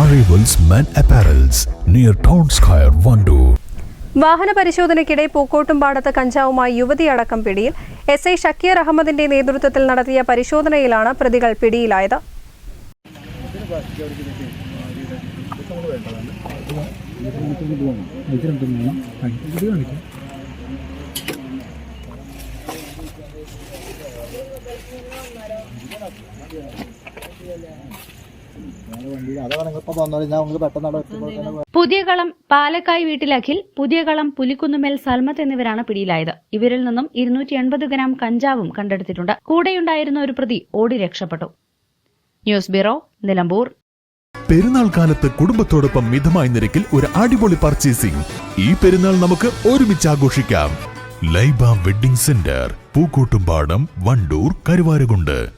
Arrivals Men apparels near Town Square, Vandoor. വാഹന പരിശോധനയ്ക്കിടെ പൂക്കോട്ടും പാടത്ത് കഞ്ചാവുമായി യുവതിയടക്കം പിടിയിൽ എസ് ഐ ഷക്കീർ അഹമ്മദിന്റെ നേതൃത്വത്തിൽ നടത്തിയ പരിശോധനയിലാണ് പ്രതികൾ പിടിയിലായത് പുതിയകളം പാലക്കായ് വീട്ടിൽ അഖിൽ പുതിയകളം പുലിക്കുന്നുമേൽ സൽമത്ത് എന്നിവരാണ് പിടിയിലായത്. ഇവരിൽ നിന്നും ഇരുന്നൂറ്റി എൺപത് ഗ്രാം കഞ്ചാവും കണ്ടെടുത്തിട്ടുണ്ട്. കൂടെയുണ്ടായിരുന്ന ഒരു പ്രതി ഓടി രക്ഷപ്പെട്ടു. News bureau Nilambur. പെരുന്നാൾ കാലത്ത് കുടുംബത്തോടൊപ്പം മിതമായ നിരക്കിൽ ഒരു അടിപൊളി പർച്ചേസിംഗ്. ഈ പെരുന്നാൾ നമുക്ക് ഒരുമിച്ച് ആഘോഷിക്കാം. Laiba wedding centre Pookkottumpadam Wandoor Karuvarakundu.